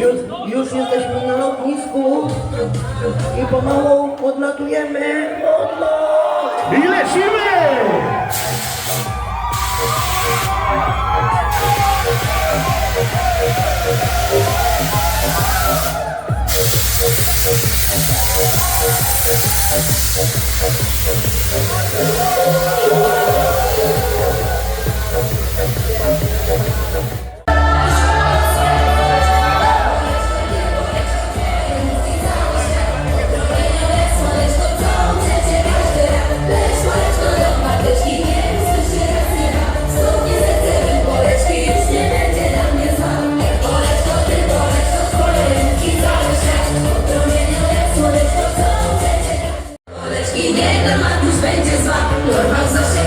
Już, już jesteśmy na lotnisku i pomału odlatujemy. Odlot! I lecimy! i nie na Mariusz będzie zła. Dorwał za się